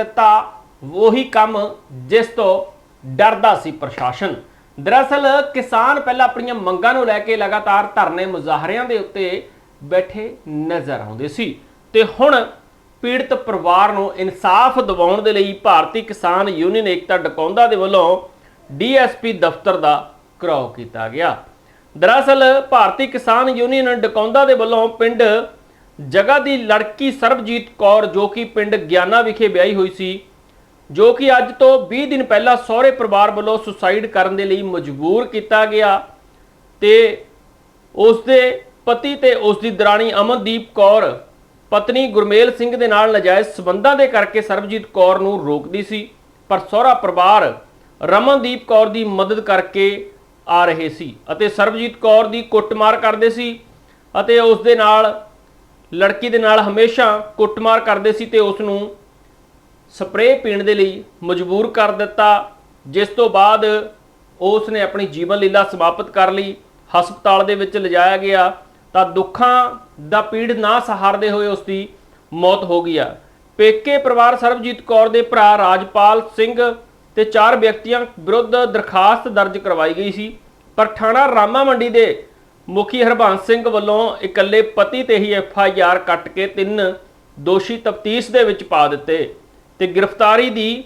ਦਿੱਤਾ ਉਹੀ ਕੰਮ ਜਿਸ ਤੋਂ ਡਰਦਾ ਸੀ ਪ੍ਰਸ਼ਾਸਨ। ਦਰਅਸਲ, ਕਿਸਾਨ ਪਹਿਲਾਂ ਆਪਣੀਆਂ ਮੰਗਾਂ ਨੂੰ ਲੈ ਕੇ ਲਗਾਤਾਰ ਧਰਨੇ ਮੁਜ਼ਾਹਰਿਆਂ ਦੇ ਉੱਤੇ ਬੈਠੇ ਨਜ਼ਰ ਆਉਂਦੇ ਸੀ। ਤੇ ਹੁਣ ਪੀੜਤ ਪਰਿਵਾਰ ਨੂੰ ਇਨਸਾਫ ਦਿਵਾਉਣ ਦੇ ਲਈ ਭਾਰਤੀ ਕਿਸਾਨ ਯੂਨੀਅਨ ਏਕਤਾ ਡਕੌਂਦਾ ਦੇ ਵੱਲੋਂ ਡੀਐਸਪੀ ਦਫ਼ਤਰ ਦਾ ਘਰਾਓ ਕੀਤਾ ਗਿਆ। ਦਰਅਸਲ, ਭਾਰਤੀ ਕਿਸਾਨ ਯੂਨੀਅਨ ਡਕੌਂਦਾ ਦੇ ਵੱਲੋਂ ਪਿੰਡ ਜਗ੍ਹਾ ਦੀ ਲੜਕੀ ਸਰਬਜੀਤ ਕੌਰ ਜੋ ਕਿ ਪਿੰਡ ਗਿਆਨਾ ਵਿਖੇ ਵਿਆਹੀ ਹੋਈ ਸੀ, ਜੋ ਕਿ ਅੱਜ ਤੋਂ 20 ਦਿਨ ਪਹਿਲਾਂ ਸਹੁਰੇ ਪਰਿਵਾਰ ਵੱਲੋਂ ਸੁਸਾਈਡ ਕਰਨ ਦੇ ਲਈ ਮਜਬੂਰ ਕੀਤਾ ਗਿਆ ਤੇ ਉਸ ਦੇ ਪਤੀ ਤੇ ਉਸ ਦੀ ਦਰਾਣੀ ਅਮਨਦੀਪ ਕੌਰ, ਪਤਨੀ ਗੁਰਮੇਲ ਸਿੰਘ ਦੇ ਨਾਲ ਨਜਾਇਜ਼ ਸਬੰਧਾਂ ਦੇ ਕਰਕੇ ਸਰਬਜੀਤ ਕੌਰ ਨੂੰ ਰੋਕਦੀ ਸੀ, ਪਰ ਸਹੁਰਾ ਪਰਿਵਾਰ ਰਮਨਦੀਪ ਕੌਰ ਦੀ ਮਦਦ ਕਰਕੇ ਆ ਰਹੇ ਸੀ ਅਤੇ ਸਰਬਜੀਤ ਕੌਰ ਦੀ ਕੁੱਟਮਾਰ ਕਰਦੇ ਸੀ ਅਤੇ ਉਸ ਦੇ ਨਾਲ ਲੜਕੀ ਦੇ ਨਾਲ ਹਮੇਸ਼ਾ ਕੁੱਟਮਾਰ ਕਰਦੇ ਸੀ ਤੇ ਉਸ ਨੂੰ ਸਪਰੇਅ ਪੀਣ ਦੇ ਲਈ ਮਜਬੂਰ ਕਰ ਦਿੱਤਾ, ਜਿਸ ਤੋਂ ਬਾਅਦ ਉਸ ਨੇ ਆਪਣੀ ਜੀਵਨ ਲੀਲਾ ਸਮਾਪਤ ਕਰ ਲਈ। ਹਸਪਤਾਲ ਦੇ ਵਿੱਚ ਲਿਜਾਇਆ ਗਿਆ ਤਾਂ ਦੁੱਖਾਂ ਦਾ ਪੀੜ ਨਾ ਸਹਾਰਦੇ ਹੋਏ ਉਸ ਦੀ ਮੌਤ ਹੋ ਗਈ ਆ ਪੇਕੇ ਪਰਿਵਾਰ ਸਰਬਜੀਤ ਕੌਰ ਦੇ ਭਰਾ ਰਾਜਪਾਲ ਸਿੰਘ ਤੇ ਚਾਰ ਵਿਅਕਤੀਆਂ ਵਿਰੁੱਧ ਦਰਖਾਸਤ ਦਰਜ ਕਰਵਾਈ ਗਈ ਸੀ। ਪਰ ਥਾਣਾ ਰਾਮਾ ਮੰਡੀ ਦੇ ਮੁਖੀ ਹਰਬੰਸ ਸਿੰਘ ਵੱਲੋਂ ਇਕੱਲੇ ਪਤੀ ਤੇ ਹੀ ਐਫ ਆਈ ਆਰ ਕੱਟ ਕੇ ਤਿੰਨ ਦੋਸ਼ੀ ਤਫਤੀਸ਼ ਦੇ ਵਿੱਚ ਪਾ ਦਿੱਤੇ ਤੇ ਗ੍ਰਿਫਤਾਰੀ ਦੀ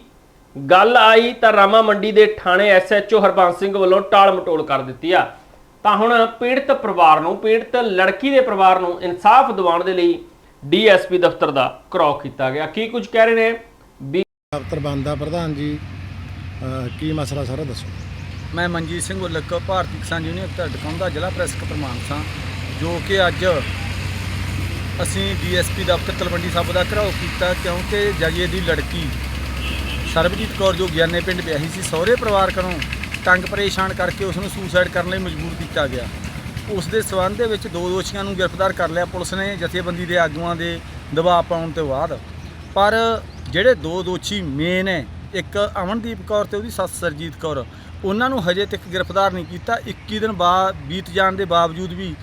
ਗੱਲ ਆਈ ਤਾਂ ਰਾਮਾ ਮੰਡੀ ਦੇ ਥਾਣੇ ਐਸਐਚਓ ਹਰਬੰਸ ਸਿੰਘ ਵੱਲੋਂ ਟਾਲ ਮਟੋਲ ਕਰ ਦਿੱਤੀ ਆ। ਤਾਂ ਹੁਣ ਪੀੜਤ ਪਰਿਵਾਰ ਨੂੰ, ਪੀੜਤ ਲੜਕੀ ਦੇ ਪਰਿਵਾਰ ਨੂੰ ਇਨਸਾਫ ਦਿਵਾਉਣ ਦੇ ਲਈ ਡੀਐਸਪੀ ਦਫ਼ਤਰ ਦਾ ਘਰਾਓ ਕੀਤਾ ਗਿਆ। ਕੀ ਕੁਝ ਕਹਿ ਰਹੇ ਨੇ? ਦਫ਼ਤਰ ਬੰਦ ਆ ਪ੍ਰਧਾਨ ਜੀ। ਕੀ ਮਸਲਾ ਸਾਰਾ ਦੱਸੋ। ਮੈਂ ਮਨਜੀਤ ਸਿੰਘ ਉਲਕ, ਭਾਰਤੀ ਕਿਸਾਨ ਯੂਨੀਅਨ ਧੜਕਣ ਦਾ ਜ਼ਿਲ੍ਹਾ ਪ੍ਰੈਸ ਕਪਰਮਾਨ ਸਾਂ, ਜੋ ਕਿ ਅੱਜ ਅਸੀਂ ਡੀਐਸਪੀ ਦਫ਼ਤਰ ਤਲਵੰਡੀ ਸਾਬੋ ਦਾ ਘਰਾਓ ਕੀਤਾ, ਕਿਉਂਕਿ ਜਜੇ ਦੀ ਲੜਕੀ ਸਰਬਜੀਤ ਕੌਰ ਜੋ ਗਿਆਨੇ ਪਿੰਡ ਵਿਆਹੀ ਸੀ, ਸਹੁਰੇ ਪਰਿਵਾਰ ਕੋਲੋਂ ਤੰਗ ਪਰੇਸ਼ਾਨ ਕਰਕੇ ਉਸ ਨੂੰ ਸੁਸਾਈਡ ਕਰਨ ਲਈ ਮਜਬੂਰ ਕੀਤਾ ਗਿਆ। ਉਸ ਦੇ ਸਬੰਧ ਦੇ ਵਿੱਚ ਦੋ ਦੋਸ਼ੀਆਂ ਨੂੰ ਗ੍ਰਿਫਤਾਰ ਕਰ ਲਿਆ ਪੁਲਿਸ ਨੇ, ਜਥੇਬੰਦੀ ਦੇ ਆਗੂਆਂ ਦੇ ਦਬਾਅ ਪਾਉਣ ਤੋਂ ਬਾਅਦ। ਪਰ ਜਿਹੜੇ ਦੋ ਦੋਸ਼ੀ ਮੇਨ ਹੈ ਇੱਕ ਅਮਨਦੀਪ ਕੌਰ ਤੇ ਉਹਦੀ ਸੱਸ ਸਰਜੀਤ ਕੌਰ। ਉਹਨਾਂ ਨੂੰ ਹਜੇ ਤੱਕ ਗ੍ਰਿਫਤਾਰ ਨਹੀਂ ਕੀਤਾ। 21 ਦਿਨ ਬਾਅਦ ਬੀਤ ਜਾਣ ਦੇ ਬਾਵਜੂਦ ਵੀ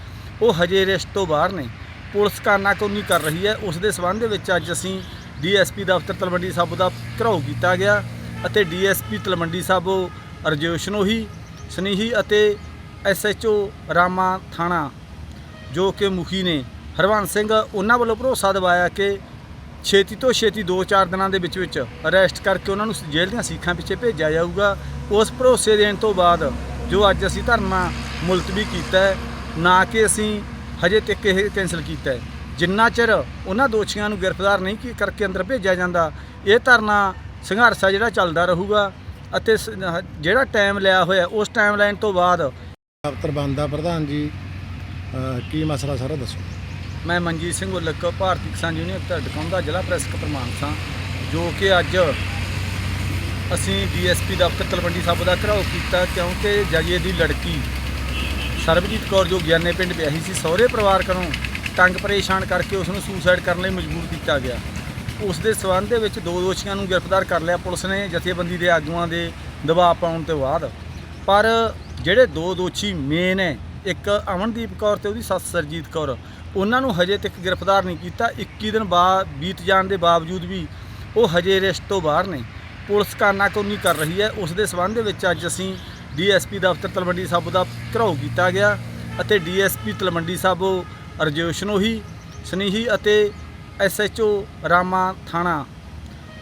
ਉਹ ਹਜੇ ਅਰੈਸਟ ਤੋਂ ਬਾਹਰ ਨੇ। ਪੁਲਿਸ ਕਾਨਾਕੁਨੀ ਕਰ ਰਹੀ ਹੈ। ਉਸ ਦੇ ਸਬੰਧ ਦੇ ਵਿੱਚ ਅੱਜ ਅਸੀਂ ਡੀਐਸਪੀ ਦਫ਼ਤਰ ਤਲਵੰਡੀ ਸਾਬੋ ਦਾ ਘਰਾਓ ਕੀਤਾ ਗਿਆ ਅਤੇ ਡੀਐਸਪੀ ਤਲਵੰਡੀ ਸਾਬੋ ਅਰਜੋਸ਼ਨੋਹੀ ਸਨੇਹੀ ਅਤੇ ਐਸਐਚਓ ਰਾਮਾ ਥਾਣਾ ਜੋ ਕਿ ਮੁਖੀ ਨੇ। ਹਰਵੰਸ ਸਿੰਘ, ਉਹਨਾਂ ਵੱਲੋਂ ਭਰੋਸਾ ਦਿਵਾਇਆ ਕਿ ਛੇਤੀ ਤੋਂ ਛੇਤੀ 2-4 ਦਿਨਾਂ ਦੇ ਵਿੱਚ ਵਿੱਚ ਅਰੈਸਟ ਕਰਕੇ ਉਹਨਾਂ ਨੂੰ ਜੇਲ੍ਹ ਦੀਆਂ ਸੀਖਾਂ ਪਿੱਛੇ ਭੇਜਿਆ ਜਾਊਗਾ। ਉਸ ਭਰੋਸੇ ਦੇਣ ਤੋਂ ਬਾਅਦ ਜੋ ਅੱਜ ਅਸੀਂ ਧਰਨਾ ਮੁਲਤਵੀ ਕੀਤਾ ਹੈ, ਨਾ ਕਿ ਅਸੀਂ ਹਜੇ ਤੱਕ ਇਹ ਕੈਂਸਲ ਕੀਤਾ ਹੈ। ਜਿੰਨਾ ਚਿਰ ਉਹਨਾਂ ਦੋਸ਼ੀਆਂ ਨੂੰ ਗ੍ਰਿਫਤਾਰ ਨਹੀਂ ਕੀ, ਕਰਕੇ ਅੰਦਰ ਭੇਜਿਆ ਜਾਂਦਾ, ਇਹ ਧਰਨਾ ਸੰਘਰਸ਼ ਆ ਜਿਹੜਾ ਚੱਲਦਾ ਰਹੂਗਾ ਅਤੇ ਜਿਹੜਾ ਟਾਈਮ ਲਿਆ ਹੋਇਆ, ਉਸ ਟਾਈਮ ਲਾਈਨ ਤੋਂ ਬਾਅਦ ਦਫ਼ਤਰ ਬੰਦ ਆ, ਪ੍ਰਧਾਨ ਜੀ ਕੀ ਮਸਲਾ ਸਾਰਾ ਦੱਸੋ। ਮੈਂ ਮਨਜੀਤ ਸਿੰਘ ਉਲਕ, ਭਾਰਤੀ ਕਿਸਾਨ ਯੂਨੀਅਨ ਧੜਕਣ ਦਾ ਜ਼ਿਲ੍ਹਾ ਪ੍ਰੈਸ ਕਪਰਮਾਨ ਸਾਂ ਜੋ ਕਿ ਅੱਜ ਅਸੀਂ ਡੀਐਸਪੀ ਦਫ਼ਤਰ ਤਲਵੰਡੀ ਸਾਬੋ ਦਾ ਘਰਾਓ ਕੀਤਾ, ਕਿਉਂਕਿ ਜਗੇ ਦੀ ਲੜਕੀ ਸਰਬਜੀਤ ਕੌਰ ਜੋ ਗਿਆਨੇ ਪਿੰਡ ਵਿਆਹੀ ਸੀ, ਸਹੁਰੇ ਪਰਿਵਾਰ ਕੋਲੋਂ ਤੰਗ ਪਰੇਸ਼ਾਨ ਕਰਕੇ ਉਸ ਨੂੰ ਸੁਸਾਈਡ ਕਰਨ ਲਈ ਮਜਬੂਰ ਕੀਤਾ ਗਿਆ। ਉਸ ਦੇ ਸਬੰਧ ਦੇ ਵਿੱਚ ਦੋ ਦੋਸ਼ੀਆਂ ਨੂੰ ਗ੍ਰਿਫਤਾਰ ਕਰ ਲਿਆ ਪੁਲਿਸ ਨੇ, ਜਥੇਬੰਦੀ ਦੇ ਆਗੂਆਂ ਦੇ ਦਬਾਅ ਪਾਉਣ ਤੋਂ ਬਾਅਦ। ਪਰ ਜਿਹੜੇ ਦੋ ਦੋਸ਼ੀ ਮੇਨ ਹੈ ਇੱਕ ਅਮਨਦੀਪ ਕੌਰ ਤੇ ਉਹਦੀ ਸੱਸ ਸਰਜੀਤ ਕੌਰ ਉਹਨਾਂ ਨੂੰ ਹਜੇ ਤੱਕ ਗ੍ਰਿਫਤਾਰ ਨਹੀਂ ਕੀਤਾ। 21 ਦਿਨ ਬਾਅਦ ਬੀਤ ਜਾਣ ਦੇ ਬਾਵਜੂਦ ਵੀ ਉਹ ਹਜੇ ਅਰੈਸਟ ਤੋਂ ਬਾਹਰ ਨੇ। ਪੁਲਿਸ ਕਾਨਾਕੁਨੀ ਕਰ ਰਹੀ ਹੈ। ਉਸ ਦੇ ਸਬੰਧ ਦੇ ਵਿੱਚ ਅੱਜ ਅਸੀਂ ਡੀਐਸਪੀ ਦਫ਼ਤਰ ਤਲਵੰਡੀ ਸਾਬੋ ਦਾ ਘਰਾਓ ਕੀਤਾ ਗਿਆ ਅਤੇ ਡੀਐਸਪੀ ਤਲਵੰਡੀ ਸਾਬੋ ਅਰਜੋਸ਼ਨੋਹੀ ਸਨੇਹੀ ਅਤੇ ਐਸਐਚਓ ਰਾਮਾ ਥਾਣਾ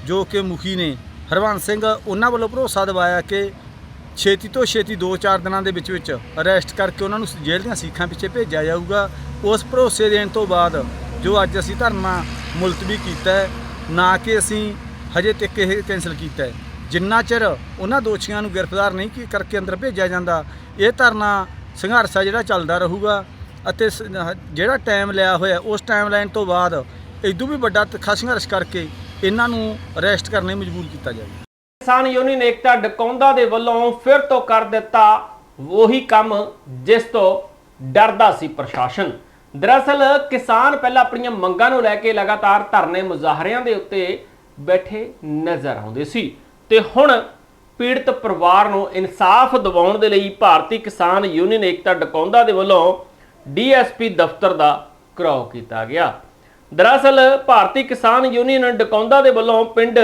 ਜੋ ਕਿ ਮੁਖੀ ਨੇ ਹਰਵੰਸ ਸਿੰਘ ਉਹਨਾਂ ਵੱਲੋਂ ਭਰੋਸਾ ਦਿਵਾਇਆ ਕਿ ਛੇਤੀ ਤੋਂ ਛੇਤੀ 2-4 ਦਿਨਾਂ ਦੇ ਵਿੱਚ ਵਿੱਚ ਅਰੈਸਟ ਕਰਕੇ ਉਹਨਾਂ ਨੂੰ ਜੇਲ੍ਹ ਦੀਆਂ ਸੀਖਾਂ ਪਿੱਛੇ ਭੇਜਿਆ ਜਾਊਗਾ। ਉਸ ਭਰੋਸੇ ਦੇਣ ਤੋਂ ਬਾਅਦ ਜੋ ਅੱਜ ਅਸੀਂ ਧਰਨਾ ਮੁਲਤਵੀ ਕੀਤਾ ਹੈ, ਨਾ ਕਿ ਅਸੀਂ ਹਜੇ ਤੱਕ ਇਹ ਕੈਂਸਲ ਕੀਤਾ ਹੈ। ਜਿੰਨਾ ਚਿਰ ਉਹਨਾਂ ਦੋਸ਼ੀਆਂ ਨੂੰ ਗ੍ਰਿਫਤਾਰ ਨਹੀਂ ਕੀ ਕਰਕੇ ਅੰਦਰ ਭੇਜਿਆ ਜਾਂਦਾ, ਇਹ ਧਰਨਾ ਸੰਘਰਸ਼ ਆ ਜਿਹੜਾ ਚੱਲਦਾ ਰਹੂਗਾ ਅਤੇ ਜਿਹੜਾ ਟਾਈਮ ਲਿਆ ਹੋਇਆ, ਉਸ ਟਾਈਮ ਲਾਈਨ ਤੋਂ ਬਾਅਦ ਇਦੋਂ ਵੀ ਵੱਡਾ ਤਿੱਖਾ ਸੰਘਰਸ਼ ਕਰਕੇ ਇਹਨਾਂ ਨੂੰ ਅਰੈਸਟ ਕਰਨ ਲਈ ਮਜਬੂਰ ਕੀਤਾ ਜਾਵੇ। ਕਿਸਾਨ ਯੂਨੀਅਨ ਏਕਤਾ ਡਕੌਂਦਾ ਦੇ ਵੱਲੋਂ ਫਿਰ ਤੋਂ ਕਰ ਦਿੱਤਾ ਉਹੀ ਕੰਮ, ਜਿਸ ਤੋਂ ਡਰਦਾ ਸੀ ਪ੍ਰਸ਼ਾਸਨ। ਦਰਅਸਲ ਕਿਸਾਨ ਪਹਿਲਾਂ ਆਪਣੀਆਂ ਮੰਗਾਂ ਨੂੰ ਲੈ ਕੇ ਲਗਾਤਾਰ ਧਰਨੇ ਮੁਜ਼ਾਹਰਿਆਂ ਦੇ ਉੱਤੇ ਬੈਠੇ ਨਜ਼ਰ ਆਉਂਦੇ ਸੀ। ਤੇ ਹੁਣ ਪੀੜਤ ਪਰਿਵਾਰ ਨੂੰ ਇਨਸਾਫ ਦਿਵਾਉਣ ਦੇ ਲਈ ਭਾਰਤੀ ਕਿਸਾਨ ਯੂਨੀਅਨ ਏਕਤਾ ਡਕੌਂਦਾ ਦੇ ਵੱਲੋਂ ਡੀਐਸਪੀ ਦਫ਼ਤਰ ਦਾ ਘਰਾਓ ਕੀਤਾ ਗਿਆ। ਦਰਅਸਲ ਭਾਰਤੀ ਕਿਸਾਨ ਯੂਨੀਅਨ ਡਕੌਂਦਾ ਦੇ ਵੱਲੋਂ ਪਿੰਡ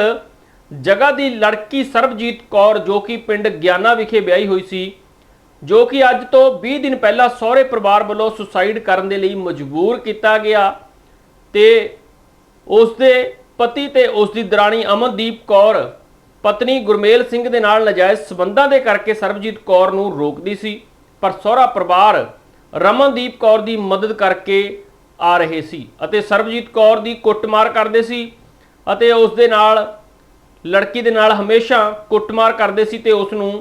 ਜਗ੍ਹਾ ਦੀ ਲੜਕੀ ਸਰਬਜੀਤ ਕੌਰ ਜੋ ਕਿ ਪਿੰਡ ਗਿਆਨਾ ਵਿਖੇ ਵਿਆਹੀ ਹੋਈ ਸੀ ਜੋ ਕਿ ਅੱਜ ਤੋਂ 20 ਦਿਨ ਪਹਿਲਾਂ ਸਹੁਰੇ ਪਰਿਵਾਰ ਵੱਲੋਂ ਸੁਸਾਈਡ ਕਰਨ ਦੇ ਲਈ ਮਜਬੂਰ ਕੀਤਾ ਗਿਆ ਤੇ ਉਸ ਦੇ ਪਤੀ ਤੇ ਉਸ ਦੀ ਦਰਾਣੀ ਅਮਨਦੀਪ ਕੌਰ, ਪਤਨੀ ਗੁਰਮੇਲ ਸਿੰਘ ਦੇ ਨਾਲ ਨਜਾਇਜ਼ ਸਬੰਧਾਂ ਦੇ ਕਰਕੇ ਸਰਬਜੀਤ ਕੌਰ ਨੂੰ ਰੋਕਦੀ ਸੀ, ਪਰ ਸਹੁਰਾ ਪਰਿਵਾਰ ਰਮਨਦੀਪ ਕੌਰ ਦੀ ਮਦਦ ਕਰਕੇ ਆ ਰਹੇ ਸੀ ਅਤੇ ਸਰਬਜੀਤ ਕੌਰ ਦੀ ਕੁੱਟਮਾਰ ਕਰਦੇ ਸੀ ਅਤੇ ਉਸ ਦੇ ਨਾਲ, ਲੜਕੀ ਦੇ ਨਾਲ ਹਮੇਸ਼ਾ ਕੁੱਟਮਾਰ ਕਰਦੇ ਸੀ ਤੇ ਉਸ ਨੂੰ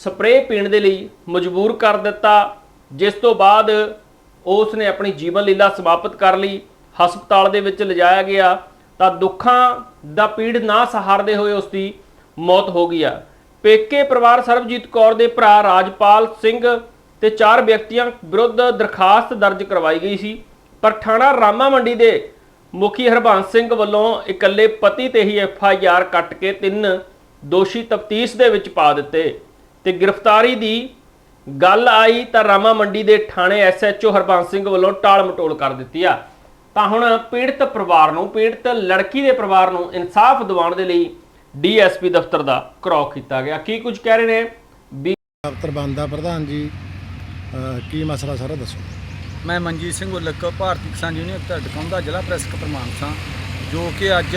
ਸਪਰੇਅ ਪੀਣ ਦੇ ਲਈ ਮਜਬੂਰ ਕਰ ਦਿੱਤਾ, ਜਿਸ ਤੋਂ ਬਾਅਦ ਉਸ ਨੇ ਆਪਣੀ ਜੀਵਨ ਲੀਲਾ ਸਮਾਪਤ ਕਰ ਲਈ। ਹਸਪਤਾਲ ਦੇ ਵਿੱਚ ਲਿਜਾਇਆ ਗਿਆ ਤਾਂ ਦੁੱਖਾਂ ਦਾ ਪੀੜ ਨਾ ਸਹਾਰਦੇ ਹੋਏ ਉਸ ਦੀ ਮੌਤ ਹੋ ਗਈ ਆ। ਪੇਕੇ ਪਰਿਵਾਰ ਸਰਬਜੀਤ ਕੌਰ ਦੇ ਭਰਾ ਰਾਜਪਾਲ ਸਿੰਘ ਤੇ ਚਾਰ ਵਿਅਕਤੀਆਂ ਵਿਰੁੱਧ ਦਰਖਾਸਤ ਦਰਜ ਕਰਵਾਈ ਗਈ ਸੀ। ਪਰ ਥਾਣਾ ਰਾਮਾ ਮੰਡੀ ਦੇ ਮੁਖੀ ਹਰਬੰਸ ਸਿੰਘ ਵੱਲੋਂ ਇਕੱਲੇ ਪਤੀ ਤੇ ਹੀ ਐਫ ਆਈ ਆਰ ਕੱਟ ਕੇ ਤਿੰਨ ਦੋਸ਼ੀ ਤਫਤੀਸ਼ ਦੇ ਵਿੱਚ ਪਾ ਦਿੱਤੇ। ਤੇ ਗ੍ਰਿਫਤਾਰੀ ਦੀ ਗੱਲ ਆਈ ਤਾਂ ਰਾਮਾ ਮੰਡੀ ਦੇ ਥਾਣੇ ਐਸਐਚਓ ਹਰਬੰਸ ਸਿੰਘ ਵੱਲੋਂ ਟਾਲ ਮਟੋਲ ਕਰ ਦਿੱਤੀ ਆ। ਤਾਂ ਹੁਣ ਪੀੜਤ ਪਰਿਵਾਰ ਨੂੰ ਪੀੜਤ ਲੜਕੀ ਦੇ ਪਰਿਵਾਰ ਨੂੰ ਇਨਸਾਫ ਦਿਵਾਉਣ ਦੇ ਲਈ ਡੀਐਸਪੀ ਦਫ਼ਤਰ ਦਾ ਘਰਾਓ ਕੀਤਾ ਗਿਆ। ਕੀ ਕੁਝ ਕਹਿ ਰਹੇ ਨੇ? ਬੀ ਦਫ਼ਤਰ ਬੰਦ ਪ੍ਰਧਾਨ ਜੀ। ਕੀ ਮਸਲਾ ਸਾਰਾ ਦੱਸੋ। ਮੈਂ ਮਨਜੀਤ ਸਿੰਘ ਉਲਕ ਭਾਰਤੀ ਕਿਸਾਨ ਯੂਨੀਅਨ ਧੜਕਮ ਦਾ ਜ਼ਿਲ੍ਹਾ ਪ੍ਰੈਸ ਸਾਂ ਜੋ ਕਿ ਅੱਜ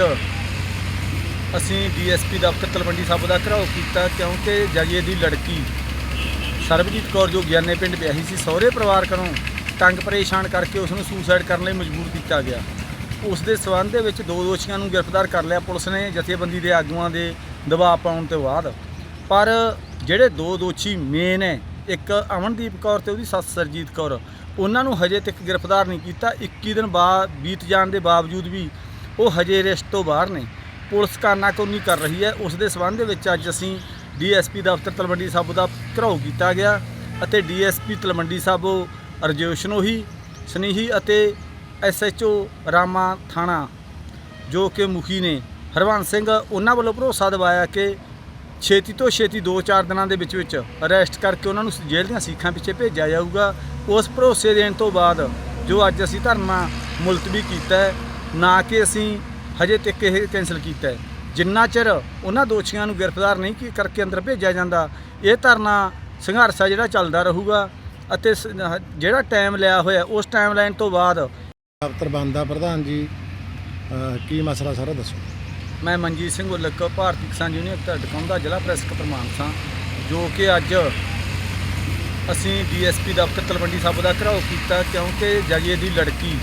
ਅਸੀਂ ਡੀਐਸਪੀ ਦਫ਼ਤਰ ਤਲਵੰਡੀ ਸਾਬੋ ਦਾ ਘਰਾਓ ਕੀਤਾ ਕਿਉਂਕਿ ਜਗੇ ਦੀ ਲੜਕੀ ਸਰਬਜੀਤ ਕੌਰ ਜੋ ਗਿਆਨੇ ਪਿੰਡ ਵਿਆਹੀ ਸੀ, ਸਹੁਰੇ ਪਰਿਵਾਰ ਕੋਲੋਂ ਤੰਗ ਪਰੇਸ਼ਾਨ ਕਰਕੇ ਉਸ ਨੂੰ ਸੁਸਾਈਡ ਕਰਨ ਲਈ ਮਜਬੂਰ ਕੀਤਾ ਗਿਆ। ਉਸ ਦੇ ਸਬੰਧ ਦੇ ਵਿੱਚ ਦੋ ਦੋਸ਼ੀਆਂ ਨੂੰ ਗ੍ਰਿਫਤਾਰ ਕਰ ਲਿਆ ਪੁਲਿਸ ਨੇ, ਜਥੇਬੰਦੀ ਦੇ ਆਗੂਆਂ ਦੇ ਦਬਾਅ ਪਾਉਣ ਤੋਂ ਬਾਅਦ। ਪਰ ਜਿਹੜੇ ਦੋ ਦੋਸ਼ੀ ਮੇਨ ਹੈ ਇੱਕ ਅਮਨਦੀਪ ਕੌਰ ਤੇ ਉਹਦੀ ਸੱਸ ਸਰਜੀਤ ਕੌਰ, ਉਹਨਾਂ ਨੂੰ ਹਜੇ ਤੱਕ ਗ੍ਰਿਫਤਾਰ ਨਹੀਂ ਕੀਤਾ। 21 ਦਿਨ ਬਾਅਦ ਬੀਤ ਜਾਣ ਦੇ ਬਾਵਜੂਦ ਵੀ ਉਹ ਹਜੇ ਅਰੈਸਟ ਤੋਂ ਬਾਹਰ ਨੇ। ਪੁਲਿਸ ਕਾਨਾਕੁਨੀ ਕਰ ਰਹੀ ਹੈ। ਉਸ ਦੇ ਸਬੰਧ ਦੇ ਵਿੱਚ ਅੱਜ ਅਸੀਂ ਡੀਐਸਪੀ ਦਫ਼ਤਰ ਤਲਵੰਡੀ ਸਾਬੋ ਦਾ ਘਰਾਓ ਕੀਤਾ ਗਿਆ ਅਤੇ ਡੀਐਸਪੀ ਤਲਵੰਡੀ ਸਾਬੋ ਅਰਜੋਸ਼ਨੋਹੀ ਸਨੇਹੀ ਅਤੇ ਐਸਐਚਓ ਰਾਮਾ ਥਾਣਾ, ਜੋ ਕਿ ਮੁਖੀ ਨੇ। ਹਰਵੰਸ ਸਿੰਘ, ਉਹਨਾਂ ਵੱਲੋਂ ਭਰੋਸਾ ਦਿਵਾਇਆ ਕਿ ਛੇਤੀ ਤੋਂ ਛੇਤੀ 2-4 ਦਿਨਾਂ ਦੇ ਵਿੱਚ ਵਿੱਚ ਅਰੈਸਟ ਕਰਕੇ ਉਹਨਾਂ ਨੂੰ ਜੇਲ੍ਹ ਦੀਆਂ ਸੀਖਾਂ ਪਿੱਛੇ ਭੇਜਿਆ ਜਾਊਗਾ। ਉਸ ਭਰੋਸੇ ਦੇਣ ਤੋਂ ਬਾਅਦ ਜੋ ਅੱਜ ਅਸੀਂ ਧਰਨਾ ਮੁਲਤਵੀ ਕੀਤਾ ਨਾ ਕਿ ਅਸੀਂ ਹਜੇ ਤੱਕ ਇਹ ਕੈਂਸਲ ਕੀਤਾ ਹੈ। ਜਿੰਨਾ ਚਿਰ ਉਹਨਾਂ ਦੋਸ਼ੀਆਂ ਨੂੰ ਗ੍ਰਿਫਤਾਰ ਨਹੀਂ ਕੀ- ਕਰਕੇ ਅੰਦਰ ਭੇਜਿਆ ਜਾਂਦਾ ਇਹ ਧਰਨਾ ਸੰਘਰਸ਼ ਆ ਜਿਹੜਾ ਚੱਲਦਾ ਰਹੂਗਾ ਅਤੇ ਸ- ਜਿਹੜਾ ਟਾਈਮ ਲਿਆ ਹੋਇਆ ਉਸ ਟਾਈਮ ਲਾਈਨ ਤੋਂ ਬਾਅਦ ਦਫ਼ਤਰ ਬੰਦ ਆ ਪ੍ਰਧਾਨ ਜੀ। ਅਹ ਕੀ ਮਸਲਾ ਸਾਰਾ ਦੱਸੋ। ਮੈਂ ਮਨਜੀਤ ਸਿੰਘ ਉਲਕ ਭਾਰਤੀ ਕਿਸਾਨ ਯੂਨੀਅਨ ਧੜਕਮ ਦਾ ਜ਼ਿਲ੍ਹਾ ਪ੍ਰੈਸ ਪ੍ਰਮਾਣ ਸਾਂ ਜੋ ਕਿ ਅੱਜ ਅਸੀਂ ਡੀਐਸਪੀ ਦਫ਼ਤਰ ਤਲਵੰਡੀ ਸਾਬੋ ਦਾ ਘਰਾਓ ਕੀਤਾ ਕਿਉਂਕਿ ਜਗੀਏ ਦੀ ਲੜਕੀ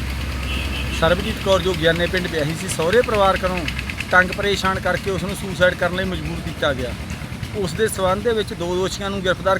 ਸਰਬਜੀਤ ਕੌਰ ਜੋ ਗਿਆਨੇ ਪਿੰਡ ਵਿਆਹੀ ਸੀ, ਸਹੁਰੇ ਪਰਿਵਾਰ ਕੋਲੋਂ ਤੰਗ ਪਰੇਸ਼ਾਨ ਕਰਕੇ ਉਸ ਨੂੰ ਸੁਸਾਈਡ ਕਰਨ ਲਈ ਮਜਬੂਰ ਕੀਤਾ ਗਿਆ। ਉਸ ਦੇ ਸਬੰਧ ਦੇ ਵਿੱਚ ਦੋ ਦੋਸ਼ੀਆਂ ਨੂੰ ਗ੍ਰਿਫਤਾਰ